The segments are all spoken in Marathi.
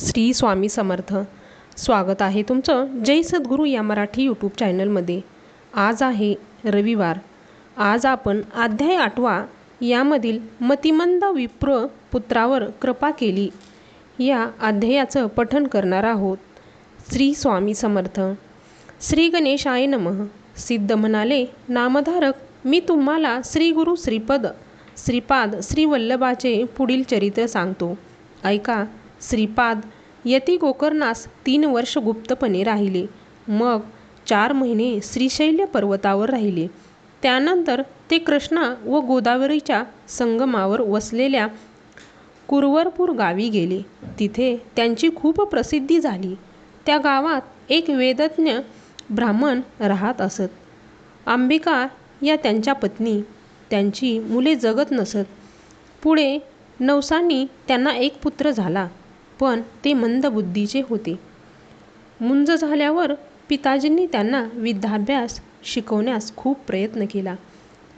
श्री स्वामी समर्थ. स्वागत आहे तुमचं जय सद्गुरू या मराठी यूट्यूब चॅनलमध्ये आज आहे रविवार. आज आपण अध्याय आठवा यामधील मतिमंद विप्र पुत्रावर कृपा केली. या अध्यायाचं पठण करणार आहोत श्री स्वामी समर्थ. श्री गणेशाय नमः. सिद्ध म्हणाले नामधारक मी तुम्हाला श्री गुरु श्रीपद श्रीपाद श्रीवल्लभाचे पुढील चरित्र सांगतो. ऐका श्रीपाद यती गोकर्णास तीन वर्ष गुप्तपणे राहिले. मग चार महिने श्रीशैल्य पर्वतावर राहिले. त्यानंतर ते कृष्णा व गोदावरीच्या संगमावर वसलेल्या कुरवरपूर गावी गेले. तिथे त्यांची खूप प्रसिद्धी झाली. त्या गावात एक वेदज्ञ ब्राह्मण राहत असत. अंबिका या त्यांच्या पत्नी. त्यांची मुले जगत नसत. पुढे नवसांनी त्यांना एक पुत्र झाला. पण ते मंदबुद्धीचे होते. मुंज झाल्यावर पिताजींनी त्यांना विद्याभ्यास शिकवण्यास खूप प्रयत्न केला.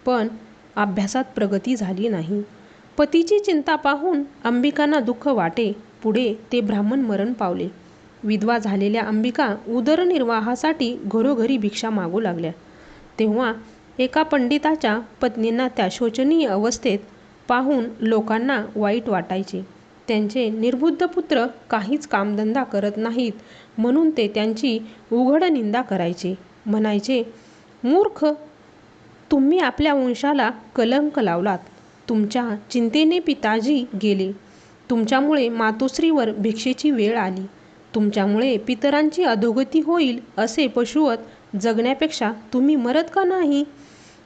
पण अभ्यासात प्रगती झाली नाही. पतीची चिंता पाहून अंबिकांना दुःख वाटे पुढे ते ब्राह्मण मरण पावले. विधवा झालेल्या अंबिका उदरनिर्वाहासाठी घरोघरी भिक्षा मागू लागल्या. तेव्हा एका पंडिताच्या पत्नींना त्या शोचनीय अवस्थेत पाहून लोकांना वाईट वाटायचे. त्यांचे निर्बुद्ध पुत्र काहीच कामधंदा करत नाहीत. म्हणून ते त्यांची उघड निंदा करायचे. म्हणायचे मूर्ख तुम्ही आपल्या वंशाला कलंक लावलात. तुमच्या चिंतेने पिताजी गेले. तुमच्यामुळे मातोश्रीवर भिक्षेची वेळ आली. तुमच्यामुळे पितरांची अधोगती होईल असे पशुवत जगण्यापेक्षा तुम्ही मरत का नाही?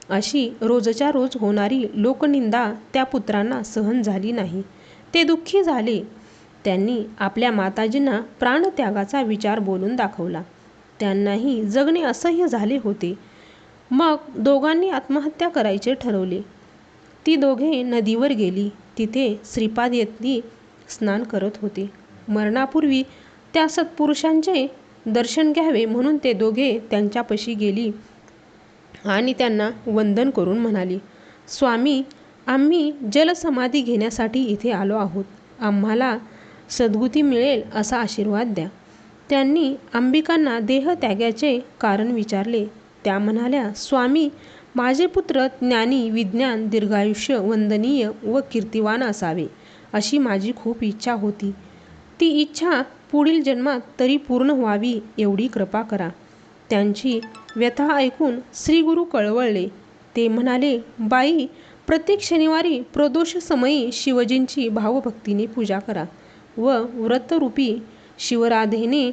अशी रोजच्या रोज होणारी लोकनिंदा त्या पुत्रांना सहन झाली नाही. ते दुःखी झाले. त्यांनी आपल्या माताजींना प्राणत्यागाचा विचार बोलून दाखवला. त्यांनाही जगणे असह्य झाले होते. मग दोघांनी आत्महत्या करायचे ठरवले. ती दोघे नदीवर गेली. तिथे श्रीपाद यती स्नान करत होते. मरणापूर्वी त्या सत्पुरुषांचे दर्शन घ्यावे म्हणून ते दोघे त्यांच्यापाशी गेली आणि त्यांना वंदन करून म्हणाली स्वामी आम्ही जलसमाधी घेण्यासाठी इथे आलो आहोत. आम्हाला सद्गुती मिळेल असा आशीर्वाद द्या. त्यांनी अंबिकांना देहत्यागाचे कारण विचारले. त्या म्हणाल्या स्वामी माझे पुत्र ज्ञानी विज्ञान दीर्घायुष्य वंदनीय व कीर्तिवान असावे अशी माझी खूप इच्छा होती. ती इच्छा पुढील जन्मात तरी पूर्ण व्हावी एवढी कृपा करा. त्यांची व्यथा ऐकून श्रीगुरु कळवळले. ते म्हणाले बाई प्रत्येक शनिवारी प्रदोष समयी शिवजींची भावभक्तीने पूजा करा व व्रतरूपी शिवराधेने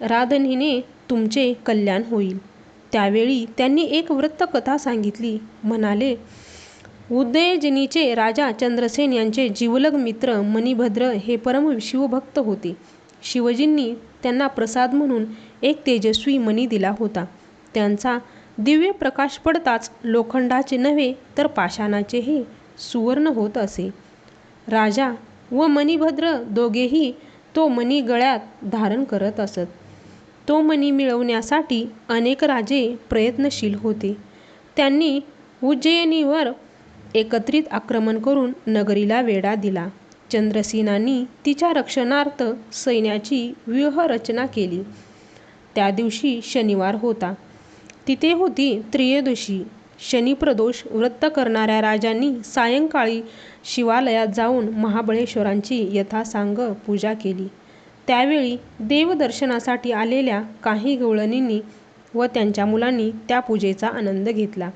राधनेने तुमचे कल्याण होईल. त्यावेळी त्यांनी एक व्रतकथा सांगितली. म्हणाले उदयजनीचे राजा चंद्रसेन यांचे जीवलग मित्र मणिभद्र हे परम शिवभक्त होते. शिवजींनी त्यांना प्रसाद म्हणून एक तेजस्वी मणी दिला होता. त्यांचा दिव्य प्रकाश पडताच लोखंडाचे नव्हे तर पाषाणाचेही सुवर्ण होत असे. राजा व मणिभद्र दोघेही तो मणी गळ्यात धारण करत असत. तो मणी मिळवण्यासाठी अनेक राजे प्रयत्नशील होते. त्यांनी उज्जयिनीवर एकत्रित आक्रमण करून नगरीला वेढा दिला. चंद्रसेनांनी तिच्या रक्षणार्थ सैन्याची व्यूहरचना केली. त्या दिवशी शनिवार होता. तिथे होती त्रयोदशी. शनिप्रदोष व्रत करणाऱ्या राजांनी सायंकाळी शिवालयात जाऊन महाबळेश्वरांची यथासांग पूजा केली. त्यावेळी देवदर्शनासाठी आलेल्या काही गवळणींनी व त्यांच्या मुलांनी त्या पूजेचा आनंद घेतला.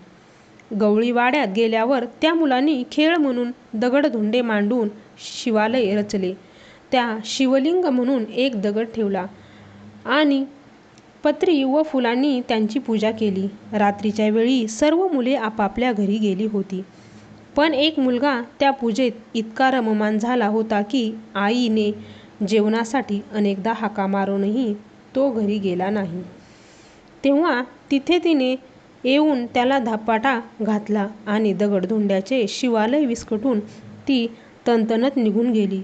गवळीवाड्यात गेल्यावर त्या मुलांनी खेळ म्हणून दगडधोंडे मांडून शिवालय रचले. त्या शिवलिंग म्हणून एक दगड ठेवला आणि पत्री व फुलांनी त्यांची पूजा केली. रात्रीच्या वेळी सर्व मुले आपापल्या घरी गेली होती. पण एक मुलगा त्या पूजेत इतका रममान झाला होता की आईने जेवणासाठी अनेकदा हाका मारूनही तो घरी गेला नाही. तेव्हा तिथे तिने येऊन त्याला धापाटा घातला आणि दगडधोंड्याचे शिवालय विस्कटून ती तणतणत निघून गेली.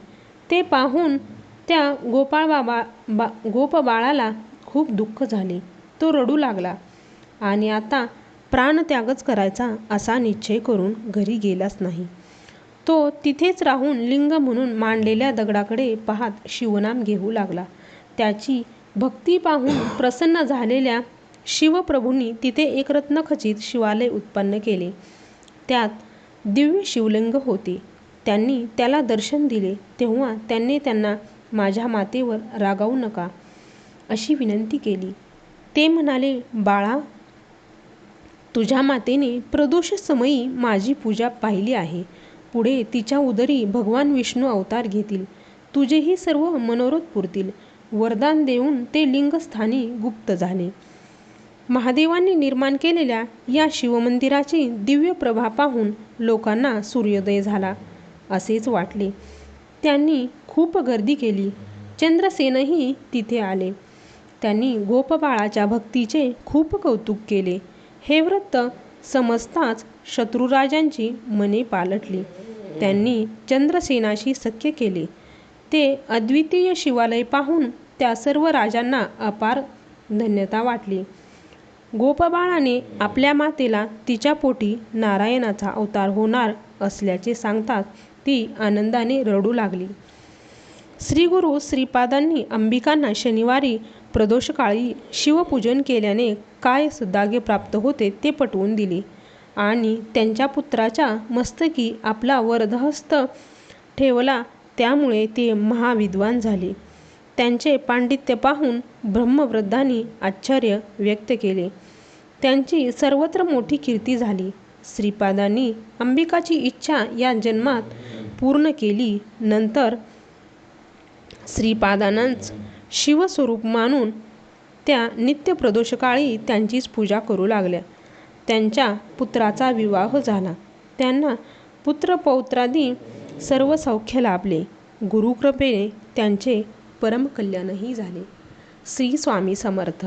ते पाहून त्या गोपाळबाबा बा गोपबाळाला खूप दुःख झाले. तो रडू लागला. आणि आता प्राणत्यागच करायचा असा निश्चय करून घरी गेलाच नाही. तो तिथेच राहून लिंग म्हणून मांडलेल्या दगडाकडे पाहत शिवनाम घेऊ लागला. त्याची भक्ती पाहून प्रसन्न झालेल्या शिवप्रभूंनी तिथे एक रत्नखचित शिवालय उत्पन्न केले. त्यात दिव्य शिवलिंग होते. त्यांनी त्याला दर्शन दिले तेव्हा त्यांनी त्यांना माझ्या मातेवर रागावू नका. अशी विनंती केली. ते म्हणाले बाळा तुझ्या मातेने प्रदोष समयी माझी पूजा पाहिली आहे. पुढे तिच्या उदरी भगवान विष्णू अवतार घेतील. तुझेही सर्व मनोरथ पुरतील. वरदान देऊन ते लिंगस्थानी गुप्त झाले. महादेवांनी निर्माण केलेल्या या शिवमंदिराची दिव्य प्रभा पाहून लोकांना सूर्योदय झाला. असेच वाटले. त्यांनी खूप गर्दी केली. चंद्रसेनही तिथे आले. त्यांनी गोपबाळाच्या भक्तीचे खूप कौतुक केले. हे वृत्त समजताच शत्रुराजांची मने पालटली. त्यांनी चंद्रसेनाशी सख्य केले. ते अद्वितीय शिवालय पाहून त्या सर्व राजांना अपार धन्यता वाटली. गोपबाळाने आपल्या मातेला तिच्या पोटी नारायणाचा अवतार होणार असल्याचे सांगताच ती आनंदाने रडू लागली. श्रीगुरु श्रीपादांनी अंबिकांना शनिवारी प्रदोषकाळी शिवपूजन केल्याने काय सदाग्य प्राप्त होते ते पटवून दिले. आणि त्यांच्या पुत्राच्या मस्तकी आपला वरदहस्त ठेवला त्यामुळे ते महाविद्वान झाले. त्यांचे पांडित्य पाहून ब्रह्मवृद्धांनी आश्चर्य व्यक्त केले. त्यांची सर्वत्र मोठी कीर्ती झाली. श्रीपादांनी अंबिकाची इच्छा या जन्मात पूर्ण केली. नंतर श्रीपादांनाच शिवस्वरूप मानून त्या नित्य प्रदोषकाळी त्यांचीच पूजा करू लागल्या. त्यांच्या पुत्राचा विवाह झाला. त्यांना पुत्रपौत्रादी सर्व सौख्य लाभले. गुरुकृपेने त्यांचे परमकल्याणही झाले. श्री स्वामी समर्थ.